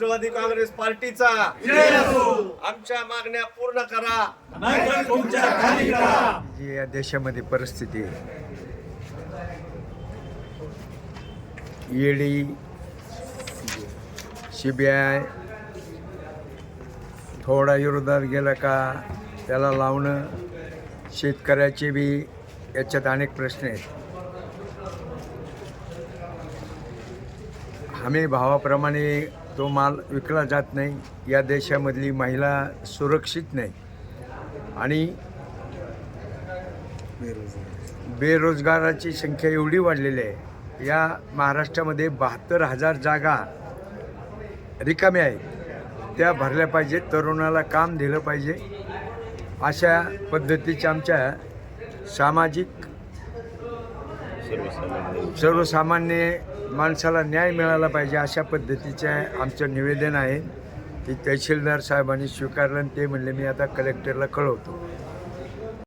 राष्ट्रवादी काँग्रेस पार्टीचा. आमच्या मागण्या पूर्ण करा. जी या देशामध्ये परिस्थिती ईडी सी बी आय थोडा विरोधात गेला का त्याला लावणं शेतकऱ्याचे बी याच्यात अनेक प्रश्न आहेत. हमी भावाप्रमाणे तो माल विकला जात नाही. या देशामधली महिला सुरक्षित नाही. आणि बेरोजगाराची संख्या एवढी वाढलेली आहे. या महाराष्ट्रामध्ये बहात्तर हजार जागा रिकाम्या आहेत. त्या भरल्या पाहिजेत तरुणाला काम दिलं पाहिजे. अशा पद्धतीच्या आमच्या सामाजिक सर्वसामान्य माणसाला न्याय मिळाला पाहिजे अशा पद्धतीचे आमचं निवेदन आहे की तहसीलदार साहेबांनी स्वीकारलं आणि ते म्हणले मी आता कलेक्टरला कळवतो.